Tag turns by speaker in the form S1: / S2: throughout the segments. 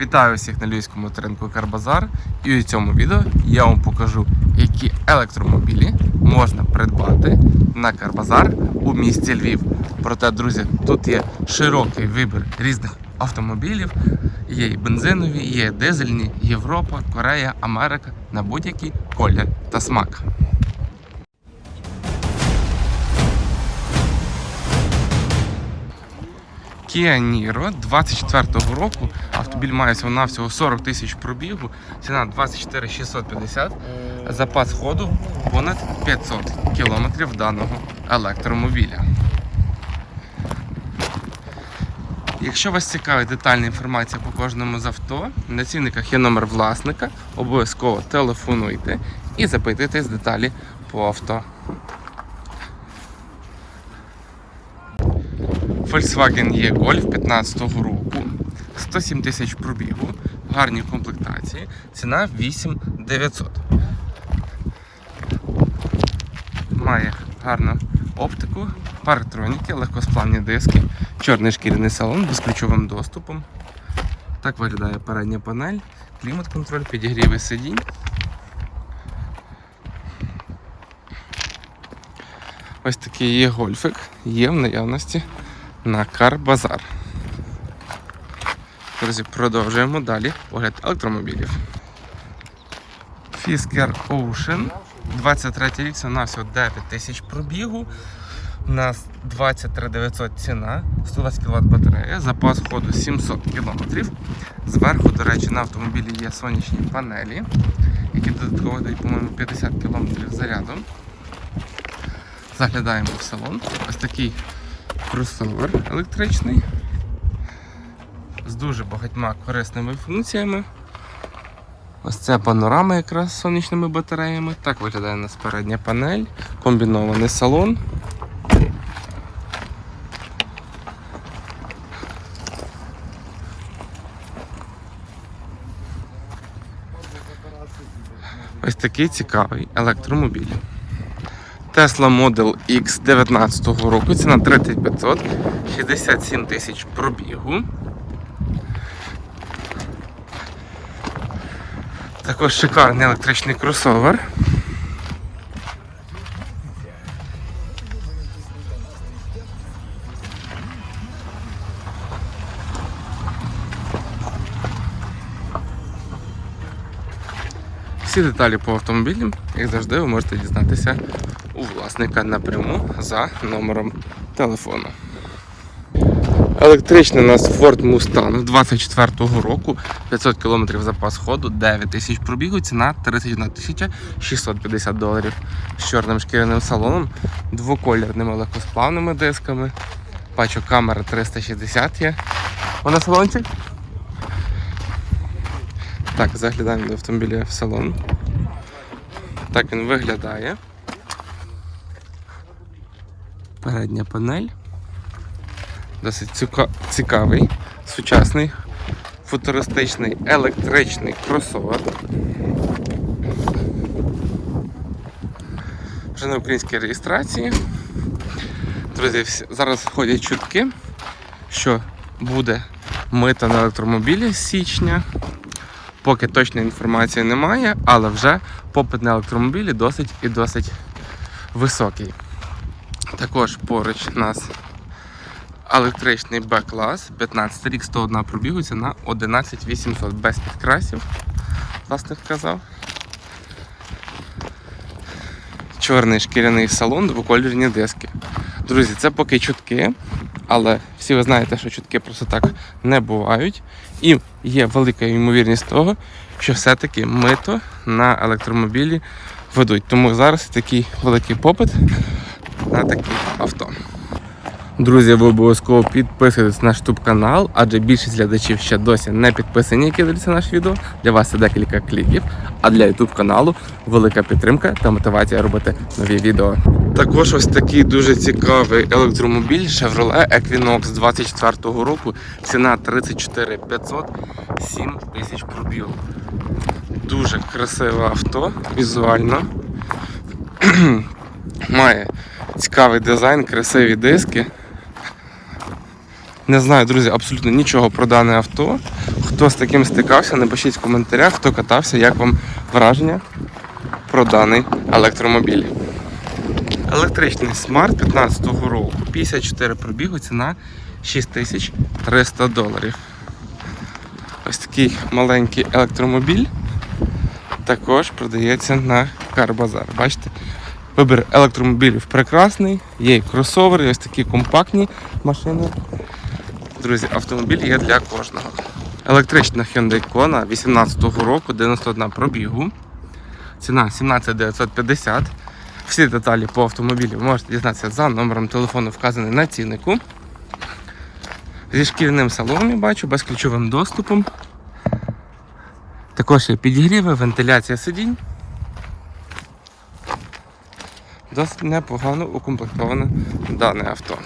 S1: Вітаю всіх на львівському ринку Карбазар. І у цьому відео я вам покажу, які електромобілі можна придбати на Карбазар у місті Львів. Проте, друзі, тут є широкий вибір різних автомобілів. Є і бензинові, є дизельні, Європа, Корея, Америка на будь-який колір та смак. Kia Niro 24-го року. Автомобіль має всього навсього 40 тисяч пробігу, ціна 24 650, запас ходу понад 500 кілометрів даного електромобіля. Якщо вас цікавить детальна інформація по кожному з авто, на цінниках є номер власника, обов'язково телефонуйте і запитуйтесь деталі по авто. Volkswagen є Golf 15-го року, 107 тисяч пробігу, гарні комплектації, ціна 8900. Має гарну оптику, парктроніки, легкосплавні диски, чорний шкіряний салон з ключовим доступом. Так виглядає передня панель, клімат-контроль, підігріви сидінь. Ось такий є гольфик, є в наявності на Карбазар. Друзі, продовжуємо далі огляд електромобілів. Fisker Ocean. 23 рік, це на всього 9 тисяч пробігу. У нас 23 900 ціна, 120 кВт батарея, запас ходу 700 км. Зверху, до речі, на автомобілі є сонячні панелі, які додатково дають, по-моєму, 50 км заряду. Заглядаємо в салон. Ось такий кросовер електричний з дуже багатьма корисними функціями. Ось це панорама якраз з сонячними батареями. Так виглядає у нас передня панель, комбінований салон. Ось такий цікавий електромобіль. Tesla Model X 19 року, ціна 3500, 67 тисяч пробігу. Також шикарний електричний кросовер. Всі деталі по автомобілям, як завжди, ви можете дізнатися у власника напряму за номером телефону. Електричний у нас Ford Mustang 24-го року, 500 км запас ходу, 9 тисяч пробігу, ціна 31 тисяча 650 доларів з чорним шкіряним салоном, двоколірними легкосплавними дисками. Бачу, камера 360 є. Вона салончик? Так, заглядаємо до автомобіля в салон. Так він виглядає. Передня панель. Досить ціка- цікавий, сучасний, футуристичний електричний кросовер. Вже на українській реєстрації. Друзі, зараз ходять чутки, що буде мито на електромобілі з січня. Поки точної інформації немає, але вже попит на електромобілі досить і досить високий. Також поруч у нас електричний Б-клас, 15 рік 101 пробігу, ціна 11800 без підкрасів, власник казав. Чорний шкіряний салон, двокольорні диски. Друзі, це поки чутки, але всі ви знаєте, що чутки просто так не бувають. І є велика ймовірність того, що все-таки мито на електромобілі ведуть. Тому зараз такий великий попит на такі авто. Друзі, ви обов'язково підписуйтесь на наш YouTube канал, адже більшість глядачів ще досі не підписані, які дивляться наш відео. Для вас це декілька кліків. А для YouTube каналу велика підтримка та мотивація робити нові відео. Також ось такий дуже цікавий електромобіль Chevrolet Equinox 24-го року. Ціна 34 500, 7 тисяч пробігу. Дуже красиве авто візуально. Має цікавий дизайн, красиві диски. Не знаю, друзі, абсолютно нічого про дане авто. Хто з таким стикався, напишіть в коментарях, хто катався, як вам враження про даний електромобіль. Електричний смарт 15-го року, 54 пробігу, ціна 6300 доларів. Ось такий маленький електромобіль також продається на Карбазар. Бачите? Вибір електромобілів прекрасний, є і кросовери, і ось такі компактні машини. Друзі, автомобіль є для кожного. Електрична Hyundai Kona 18-го року, 91 пробігу. Ціна 17950. Всі деталі по автомобілю можете дізнатися за номером телефону, вказаний на ціннику. Зі шкіряним салоном я бачу, безключовим доступом. Також є підігріви, вентиляція сидінь. Досить непогано укомплектоване дане авто.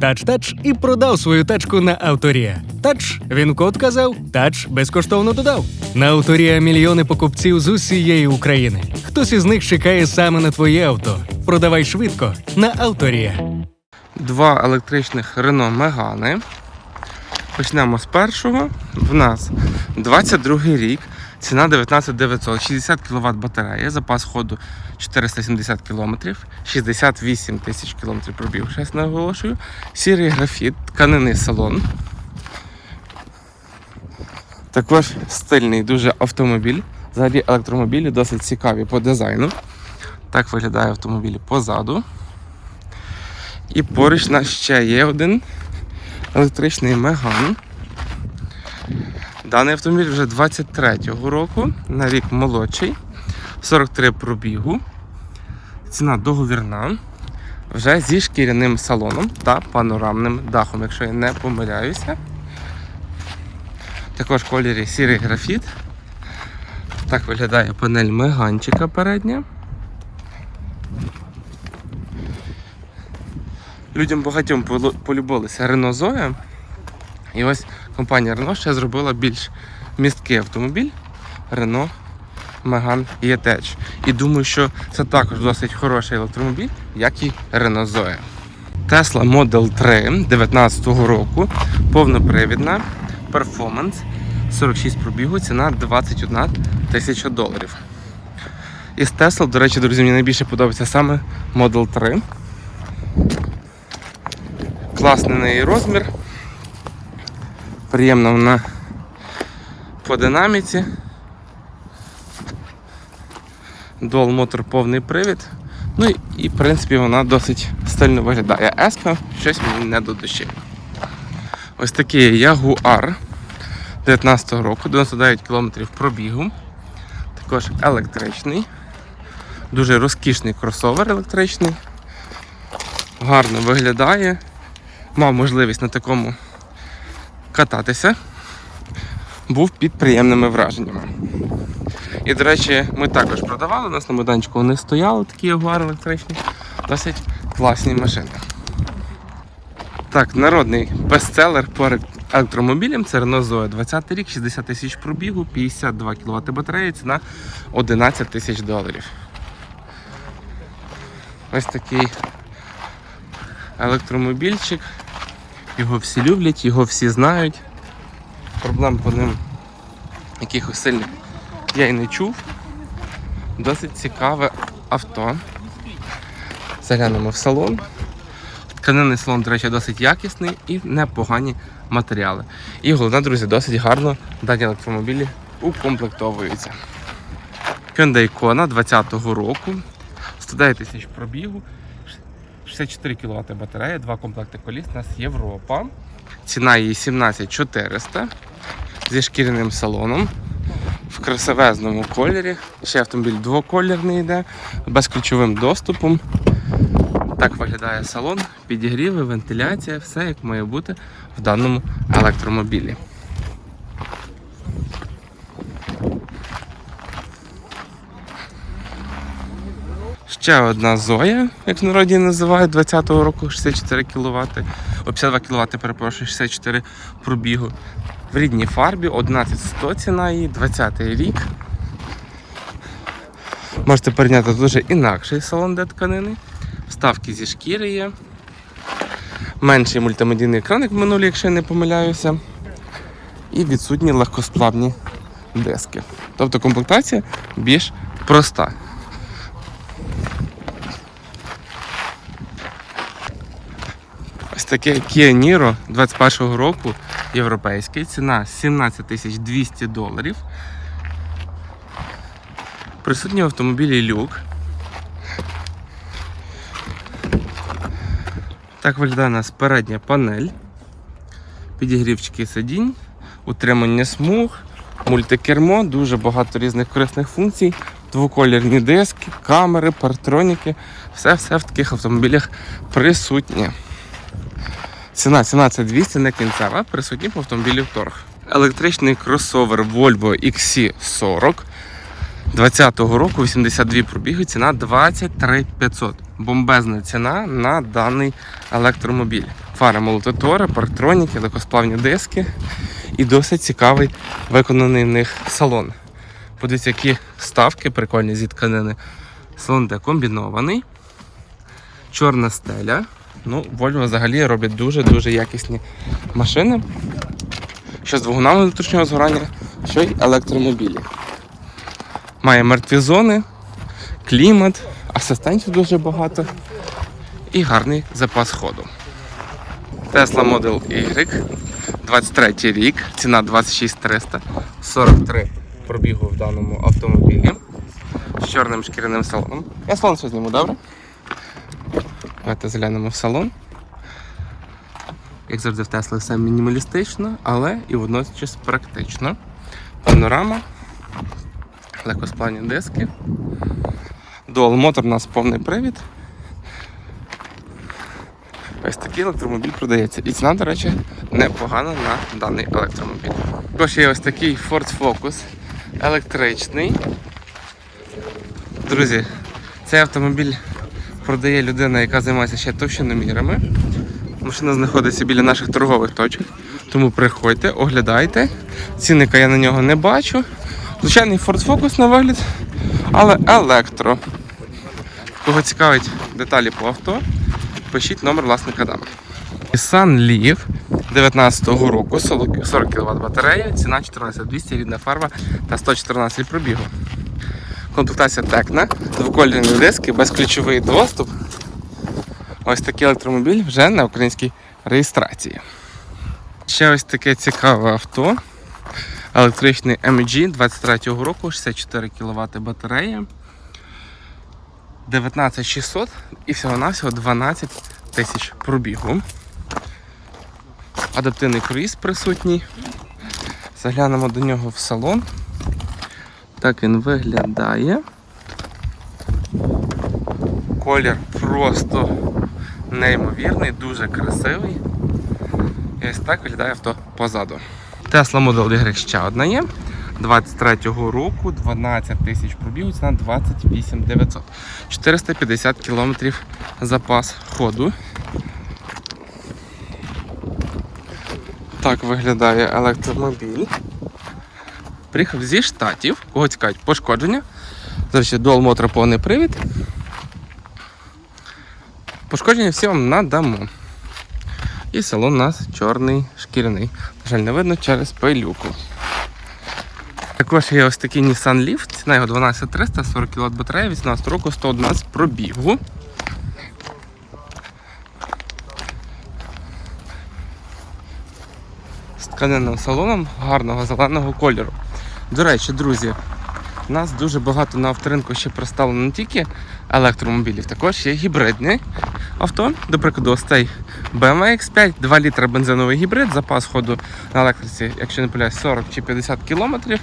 S2: Тач-тач і продав свою тачку на Авторія. Тач, він код казав, тач безкоштовно додав. На Авторія мільйони покупців з усієї України. Хтось із них чекає саме на твоє авто. Продавай швидко на Авторія.
S1: Два електричних Renault Megane. Почнемо з першого. В нас 22 рік, ціна 19900, 60 кВт батарея, запас ходу 470 км, 68 тисяч км пробіг, ще раз наголошую. Сірий графіт, тканинний салон. Також стильний дуже автомобіль. Взагалі електромобілі досить цікаві по дизайну. Так виглядає автомобіль позаду. І поруч нас ще є один електричний Меган. Даний автомобіль вже 23-го року, на рік молодший, 43 пробігу. Ціна договірна. Вже зі шкіряним салоном та панорамним дахом, якщо я не помиляюся. Також в кольорі сірий графіт. Так виглядає панель меганчика передня. Людям багатьом полюбилися Renault Zoe. І ось компанія Renault ще зробила більш місткий автомобіль Renault Megane E-Tech. І думаю, що це також досить хороший електромобіль, як і Renault Zoe. Tesla Model 3 19-го року, повнопривідна, перформанс, 46 пробігу, ціна 21 тисяча доларів. Із Tesla, до речі, друзі, мені найбільше подобається саме Model 3. Класний неї розмір. Приємна вона по динаміці. Dual мотор повний привід. Ну і, в принципі вона досить стильно виглядає. Еска щось мені не до душі. Ось такий Jaguar 19 року, 99 км пробігу. Також електричний. Дуже розкішний кросовер електричний. Гарно виглядає. Мав можливість на такому кататися. Був під приємними враженнями. І, до речі, ми також продавали, у нас на майданчику вони стояли, такі ягуари електричні. Досить класні машини. Так, народний бестселер по елек- електромобілям це Renault Zoe. 20 рік, 60 тисяч пробігу, 52 кВт батареї, ціна 11 тисяч доларів. Ось такий електромобільчик. Його всі люблять, його всі знають. Проблем по ним якихось сильних я й не чув. Досить цікаве авто. Заглянемо в салон. Тканинний салон, до речі, досить якісний і непогані матеріали. І головне, друзі, досить гарно дані електромобілі укомплектовуються. Hyundai Kona 20-го року, 109 тисяч пробігу, 64 кВт батарея, два комплекти коліс. У нас Європа. Ціна її 17400 зі шкіряним салоном в красивезному кольорі. Ще автомобіль двоколірний йде, безключовим доступом. Так виглядає салон, підігріви, вентиляція, все як має бути в даному електромобілі. Ще одна Зоя, як в народі називають, 20-го року 64 кВт. О, 52 кВт, перепрошую, 64 пробігу. В рідній фарбі 11100 ціна її, 20-й рік. Можете порівняти дуже інакший салон де тканини. Вставки зі шкіри є. Менший мультимедійний екран, як в минулі, якщо я не помиляюся. і відсутні легкосплавні диски. Тобто комплектація більш проста. Таке Kia Niro 21-го року європейський. Ціна 17 тисяч 200 доларів. Присутній в автомобілі люк. Так виглядає у нас передня панель, підігрівчики сидінь, утримання смуг, мультикермо, дуже багато різних корисних функцій, двоколірні диски, камери, партроніки. Все-все в таких автомобілях присутнє. Ціна 17200 не кінцева, присутній по автомобілі торг. Електричний кросовер Volvo XC40 20-го року 82 пробіги, ціна 23 500. Бомбезна ціна на даний електромобіль. Фари мультитори, парктроніки, легкосплавні диски і досить цікавий виконаний в них салон. Подивіться, які ставки прикольні зі тканини. Салон де комбінований, чорна стеля. Ну, Volvo взагалі робить дуже-дуже якісні машини. Що з двигунами внутрішнього згорання, що й електромобілі. Має мертві зони, клімат, асистентів дуже багато і гарний запас ходу. Tesla Model Y, 23 рік, ціна 26300, 43 пробігу в даному автомобілі з чорним шкіряним салоном. Я салон ще зніму, добре? Давайте заглянемо в салон. Як завжди в Tesla все мінімалістично, але і водночас практично. Панорама, легкосплавні диски. Dual мотор у нас повний привід. Ось такий електромобіль продається. І ціна, до речі, непогана на даний електромобіль. Також є ось такий Ford Focus електричний. Друзі, цей автомобіль продає людина, яка займається ще товщиномірами. Машина знаходиться біля наших торгових точок. Тому приходьте, оглядайте. Цінника я на нього не бачу. Звичайний Ford Focus на вигляд, але електро. Кого цікавить деталі по авто, пишіть номер власника дам. Nissan Leaf 19-го року, 40 кВт батарея, ціна 14200, рідна фарба та 114 пробігу. Комплектація Текна, двокольні диски, безключовий доступ. Ось такий електромобіль вже на українській реєстрації. Ще ось таке цікаве авто. Електричний MG 23-го року, 64 кВт батарея. 19600 і всього-навсього 12 тисяч пробігу. Адаптивний круїз присутній. Заглянемо до нього в салон. Так він виглядає. Колір просто неймовірний, дуже красивий. І ось так виглядає авто позаду. Tesla Model Y ще одна є. 23-го року 12 тисяч пробігу, ціна 28 900. 450 кілометрів запас ходу. Так виглядає електромобіль. Приїхав зі штатів, кого цікавить пошкодження. Зараз ще Dual повний привід. Пошкодження всі вам надамо. І салон у нас чорний шкіряний. На жаль, не видно через пилюку. Також є ось такий Nissan Leaf, ціна його 12300, 40 кВт батарея, 18 року, 111 пробігу. З тканинним салоном гарного зеленого кольору. До речі, друзі, у нас дуже багато на авторинку ще представлено не тільки електромобілів, також є гібридне авто. До прикладу, ось цей BMW X5, 2 літра бензиновий гібрид, запас ходу на електриці, якщо не помиляюсь, 40 чи 50 кілометрів.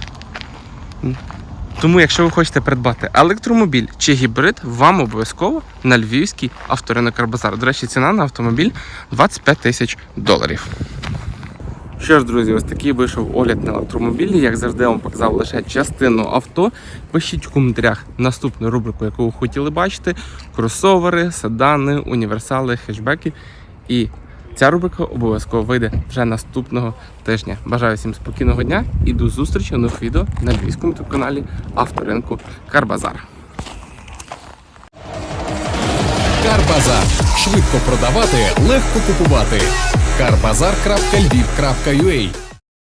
S1: Тому, якщо ви хочете придбати електромобіль чи гібрид, вам обов'язково на львівський авторинок Карбазар. До речі, ціна на автомобіль 25 тисяч доларів. Що ж, друзі, ось такий вийшов огляд на електромобілі. Як завжди, я вам показав лише частину авто. Пишіть в коментарях наступну рубрику, яку ви хотіли бачити: кросовери, седани, універсали, хетчбеки. І ця рубрика обов'язково вийде вже наступного тижня. Бажаю всім спокійного дня і до зустрічі у нових відео на львівському каналі Авторинку Карбазар.
S3: Карбазар. Швидко продавати, легко купувати. Карбазар.львів.ua